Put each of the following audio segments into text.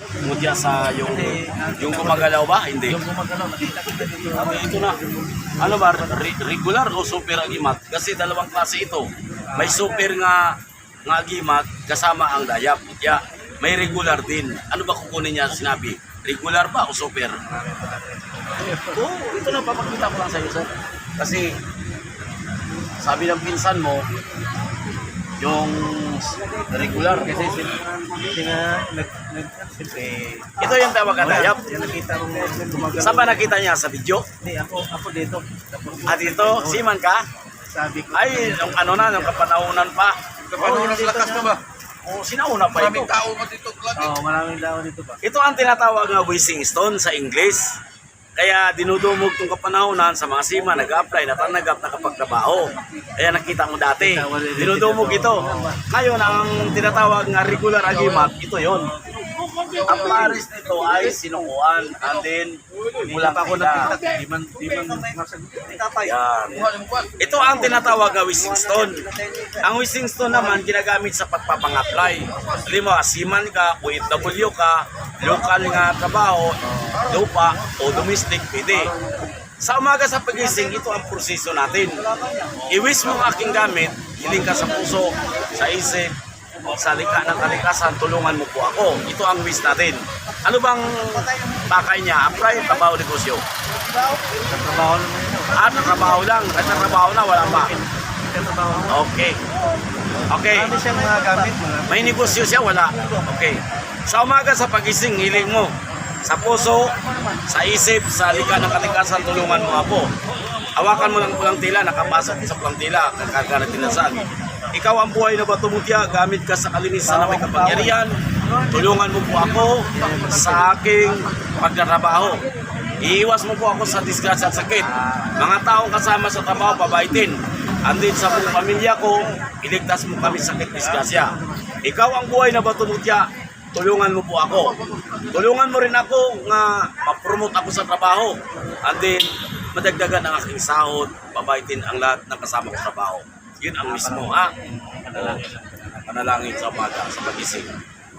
Mutya sa yung yung gumagalaw ba? Hindi. Yung gumagalaw, nakita kita dito. Okay, ito na. Ano ba, re- regular o super agimat? Kasi dalawang klase ito. May super nga nga agimat kasama ang dayap. Mutya. May regular din. Ano ba kukunin niya sinabi? Regular ba o super? Oo, ito na papakita ko lang sa iyo, sir. Kasi sabi ng pinsan mo, yung regular. Kasi sila, nag, nag, siyempre, Ito yung tawag na dayap. Yan nakita ko gumagalaw. Saan ba nakita niya? Sa video? Hindi, ako, ako dito. Tapos, Ah, dito? Siman ka? Sabi ko, Ay, nung ano na, nung kapanahonan pa. Kapanunan dito lakas na. ka ba? O, sinauna pa ito. Maraming tao mo dito. Oh, maraming tao dito pa. Ito ang tinatawag na wishing stone sa English. Kaya dinudumog itong kapanahonan sa mga sima, nag-apply, natanagap, nakapagtrabaho. Kaya nakita mo dati, dinudumog ito. Ngayon, ang tinatawag nga regular agimat, ito yon. Ang pares nito ay sinukuan, and then mula pa pila. nakita. Di man, di man. Yan. Ito ang tinatawag na wishing stone. Ang wishing stone naman ginagamit sa pagpapang-apply. Halimbawa, siman ka, OFW ka, local nga trabaho, lupa o domestic, pwede. Sa umaga sa pagising, ito ang proseso natin. I-wish mo ang aking gamit, hiling ka sa puso, sa isip, sa lika ng kalikasan, tulungan mo po ako. Ito ang wish natin. Ano bang pakay niya? Apply, trabaho, negosyo. Yun. oh. Ah, nakabaho lang. At nakabaho na, wala pa. Okay. Okay. Marami siyang mga gamit, May negosyo siya, wala. Okay. Sa umaga sa pagising, hiling mo. Sa puso, sa isip, sa lika ng kalikasan, tulungan mo ako. Hawakan mo lang pulang tila, nakapasok sa pulang tila, kakagana tinasan. Ikaw ang buhay na batumutya, gamit ka sa kalinisan na may kapangyarihan. Tulungan mo po ako sa aking pagtatrabaho. Iiwas mo po ako sa disgrasya at sakit. Mga taong kasama sa trabaho, pabaitin. Andin sa buong pamilya ko, iligtas mo kami sa sakit disgrasya. Ikaw ang buhay na batumutya, tulungan mo po ako. Tulungan mo rin ako nga ma-promote ako sa trabaho. And then, madagdagan ang aking sahod, babaitin ang lahat ng kasama ko sa trabaho. Yun ang mismo, ha? Panalangin. Panalangin sa umaga, sa pagising.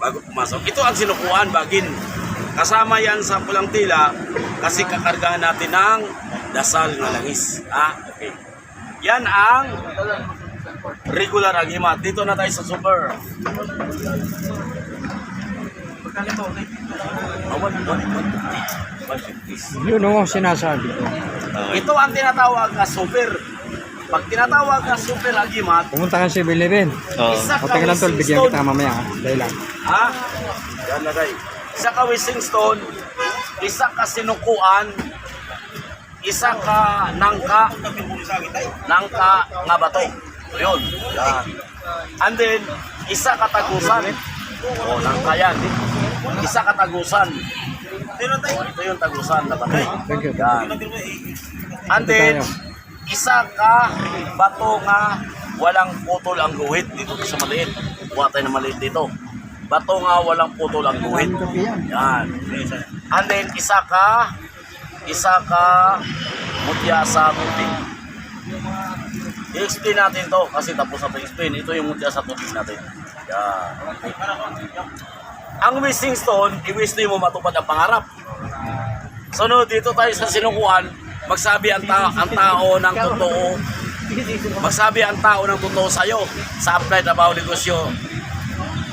Bago pumasok. Ito ang sinukuhan, bagin. Kasama yan sa pulang tila kasi kakargahan natin ng dasal na langis. Ha? Okay. Yan ang regular agimat. Dito na tayo sa super. Magkano to? Awan, awan, awan. 150. Yun o, sinasabi ko. Ito ang tinatawag na super. Pag tinatawag na super agimat, Pumunta ka sa 7-Eleven. isa O, teka lang tol, bigyan stone. kita mamaya. ha? Dahil lang. Ha? Yan lagay. Isa ka wishing stone, isa ka sinukuan, isa ka nangka, nangka nga bato. Yun. Yan. And then, isa ka tagusan. O, nangka yan. Isa ka tagusan. Ito yung tagusan na bato. Thank you. Yan. And then, isa ka bato nga walang putol ang guhit dito sa maliit. Buha tayo ng maliit dito. Bato nga walang putol ang guhit. Yan. And then, isa ka, isa ka mutya sa tubig. I-explain natin to kasi tapos na to explain. Ito yung mutya sa tubig natin. Yan. Ang wishing stone, i-wish mo matupad ang pangarap. So no, dito tayo sa sinukuan, magsabi ang, ta- ang tao ng totoo, magsabi ang tao ng totoo sa'yo sa apply trabaho negosyo.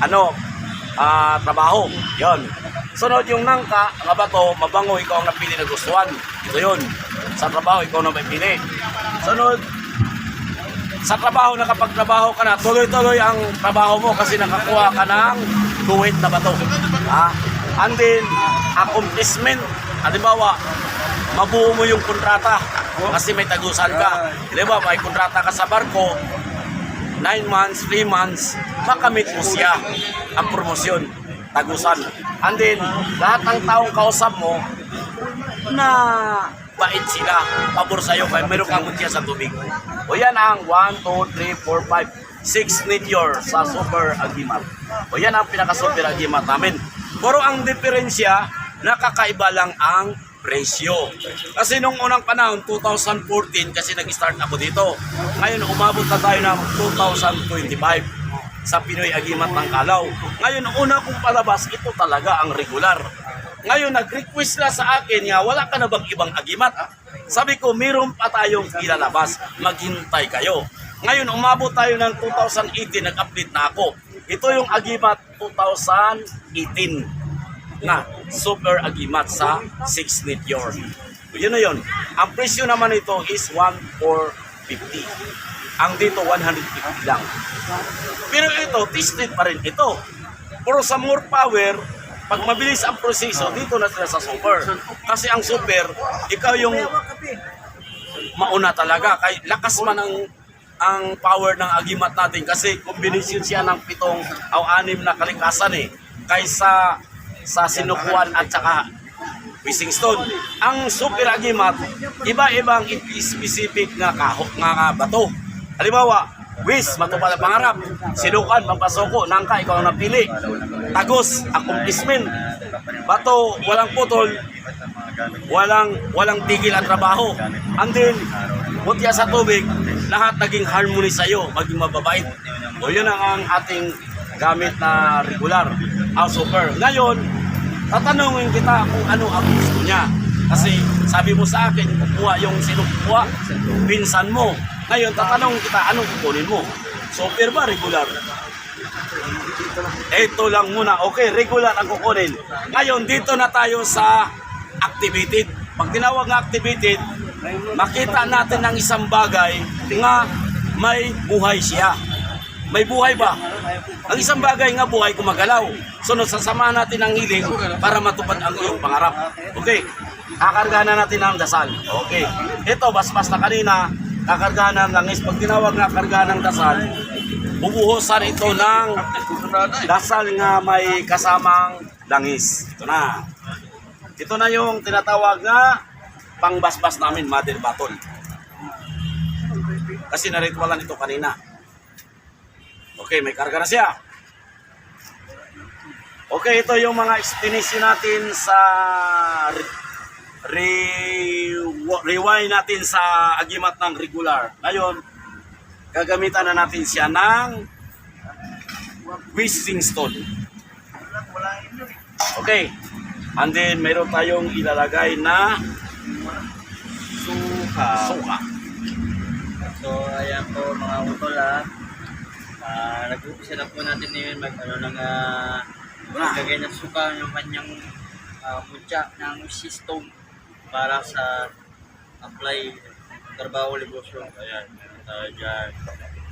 Ano? Ah, trabaho. Yon. Sunod yung nangka, nga mabango, ikaw ang napili na gustuhan. Ito yun. Sa trabaho, ikaw na may pili. Sunod, sa trabaho, nakapagtrabaho ka na, tuloy-tuloy ang trabaho mo kasi nakakuha ka ng guhit na bato. Ha? And then, accomplishment. Halimbawa, mabuo mo yung kontrata kasi may tagusan ka. Halimbawa, may kontrata ka sa barko, 9 months, 3 months, makamit mo siya ang promosyon, tagusan. And then, lahat ng taong kausap mo na bait sila, pabor sa'yo, kaya meron kang mutya sa tubig. O yan ang 1, 2, 3, 4, 5, 6 meteor sa Super Agimat. O yan ang pinaka-Super Agimat namin. Pero ang diferensya, nakakaiba lang ang presyo. Kasi nung unang panahon, 2014, kasi nag-start ako dito. Ngayon, umabot na tayo ng 2025. sa Pinoy Agimat ng Kalaw. Ngayon, una kong palabas, ito talaga ang regular. Ngayon, nag-request na sa akin nga, wala ka na bang ibang agimat? Sabi ko, meron pa tayong ilalabas. Maghintay kayo. Ngayon, umabot tayo ng 2018, nag-update na ako. Ito yung agimat 2018 na super agimat sa 6 meteor. Yun na yun. Ang presyo naman nito is 1,450. Ang dito 150 lang. Pero ito, tested pa rin ito. Pero sa more power, pag mabilis ang proseso, dito na sila sa super. Kasi ang super, ikaw yung mauna talaga. Kay lakas man ang ang power ng agimat natin kasi kombinasyon siya ng pitong o anim na kalikasan eh kaysa sa sinukuan at saka Wishing Stone. Ang super agimat, iba-ibang specific nga kahok nga bato. Halimbawa, wish, matupad ang pangarap. Sinukan, mampasoko, nangka, ikaw ang napili. Tagos, accomplishment. Bato, walang putol, walang walang tigil ang trabaho. And then, mutya sa tubig, lahat naging harmony sa iyo, maging mababait. O yun ang ating gamit na regular, ang super. Ngayon, tatanungin kita kung ano ang gusto niya. Kasi sabi mo sa akin, kukuha yung sinukuha, pinsan mo. Ngayon, tatanungin kita, anong kukunin mo? Super ba, regular? Ito lang muna. Okay, regular ang kukunin. Ngayon, dito na tayo sa activated. Pag tinawag na activated, makita natin ng isang bagay nga may buhay siya. May buhay ba? Ang isang bagay nga buhay gumagalaw. Sunod, sasama natin ang hiling para matupad ang iyong pangarap. Okay, kakargahan na natin ang dasal. Okay, ito, basbas na kanina, kakargahan ng langis. Pag tinawag na kargahan ng dasal, bubuhusan ito ng dasal nga may kasamang langis. Ito na. Ito na yung tinatawag na pangbasbas namin, mother battle. Kasi naritualan ito kanina. Okay, may karga na siya. Okay, ito yung mga explanation natin sa re- re- rewind natin sa agimat ng regular. Ngayon, gagamitan na natin siya ng wishing stone. Okay. And then, meron tayong ilalagay na Suka. suka. So, ayan po mga utol ha. Ah, nag-umpisa na po natin ngayon mag ano ng uh, maglagay ng suka yung kanyang uh, mutya ng system para sa apply trabaho libosyo. Ayan, tayo dyan.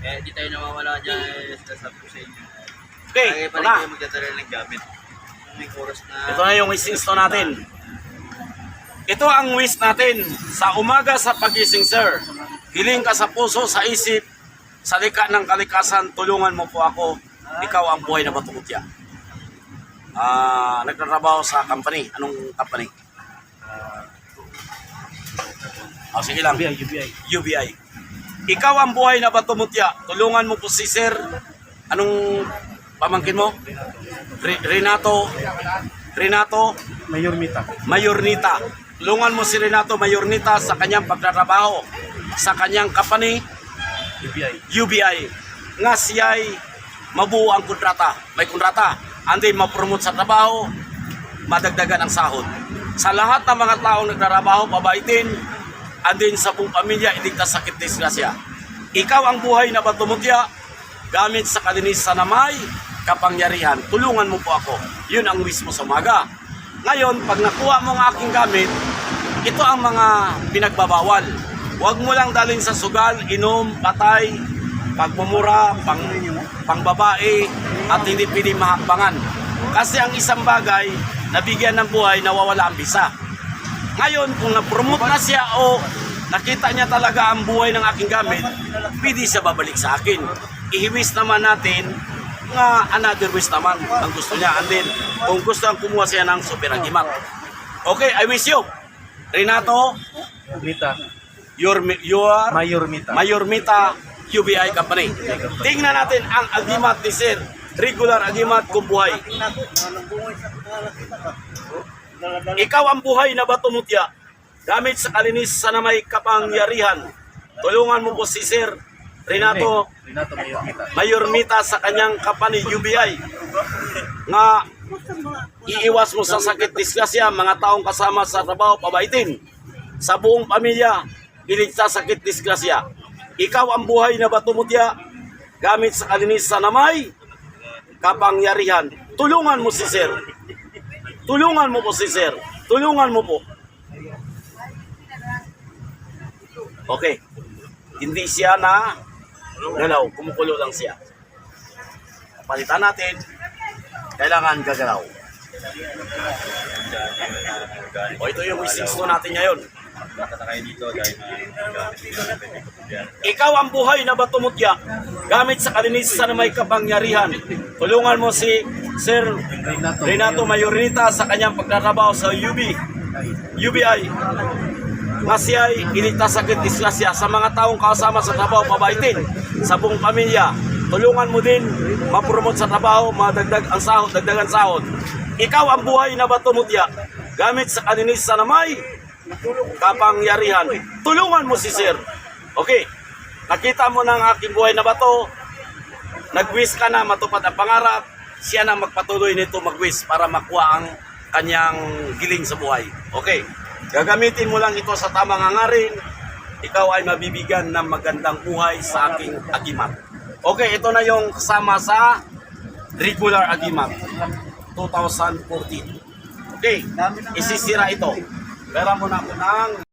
Eh, di tayo nawawala dyan eh, sa sabi ko sa inyo. Okay, Lagi ito na. magdadala ng gamit. May oras na... Ito na yung wishing stone natin. Ito ang wish natin. Sa umaga sa pagising, sir. Hiling ka sa puso, sa isip, sa lika ng kalikasan, tulungan mo po ako. Ikaw ang buhay na batungutya. Ah, nagtatrabaho sa company. Anong company? Oh, sige lang. UBI, UBI. UBI. Ikaw ang buhay na batumutya. Tulungan mo po si Sir. Anong pamangkin mo? Re- Renato. Renato Mayor. Mayornita. Tulungan mo si Renato Mayornita sa kanyang pagtatrabaho sa kanyang company UBI. UBI nga siya'y mabuo ang kontrata. May kontrata. Andi ma-promote sa trabaho, madagdagan ang sahod. Sa lahat ng mga taong nagtatrabaho, pabaitin, andin sa buong pamilya, iligtas sakit disgrasya. Ikaw ang buhay na batumutya, gamit sa kalinisan na may kapangyarihan. Tulungan mo po ako. Yun ang wish mo sa umaga. Ngayon, pag nakuha mo ang aking gamit, ito ang mga pinagbabawal. Huwag mo lang dalhin sa sugal, inom, patay, pagmumura, pang, pangbabae, at hindi pwede mahakbangan. Kasi ang isang bagay, nabigyan ng buhay, nawawala ang bisa. Ngayon, kung na-promote na siya o nakita niya talaga ang buhay ng aking gamit, pwede siya babalik sa akin. Ihiwis naman natin nga another wish naman ang gusto niya. And then, kung gusto ang kumuha siya ng super agimat. Okay, I wish you. Renato, Mita. Your, your Mayor Mita. Mayor Mita QBI Company. Tingnan natin ang agimat ni Sir. Regular agimat kung buhay. Ikaw ang buhay na batumutya. Gamit sa kalinisan na may kapangyarihan. Tulungan mo po si Sir Renato Renato Mayorita. Mayor Mita sa kanyang company UBI nga iiwas mo sa sakit disgrasya mga taong kasama sa trabaho pabaitin sa buong pamilya iligtas sa sakit disgrasya. Ikaw ang buhay na batumutya gamit sa kalinisan na may kapangyarihan. Tulungan mo si sir. Tulungan mo po si sir. Tulungan mo po. Okay. Hindi siya na galaw. Kumukulo lang siya. Palitan natin. Kailangan gagalaw. O ito yung wisings natin ngayon Baka na kayo dito dahil uh, Ikaw ang buhay na batumutya gamit sa kalinisan na may kapangyarihan. Tulungan mo si Sir Renato Mayorita sa kanyang pagtatrabaho sa UB, UBI. Nga siya ay iligtas sa sakit disgrasya sa mga taong kasama sa trabaho pabaitin sa buong pamilya. Tulungan mo din mapromote sa trabaho, madagdag ang sahod, dagdagan sahod. Ikaw ang buhay na batumutya gamit sa kalinisan na may kapangyarihan. Tulungan mo si Sir. Okay. Nakita mo ng aking buhay na bato. Nag-wish ka na matupad ang pangarap. Siya na magpatuloy nito mag-wish para makuha ang kanyang giling sa buhay. Okay. Gagamitin mo lang ito sa tamang hangarin. Ikaw ay mabibigyan ng magandang buhay sa aking agimat. Okay, ito na yung kasama sa regular agimat 2014. Okay, isisira ito. Pera mo na ako ng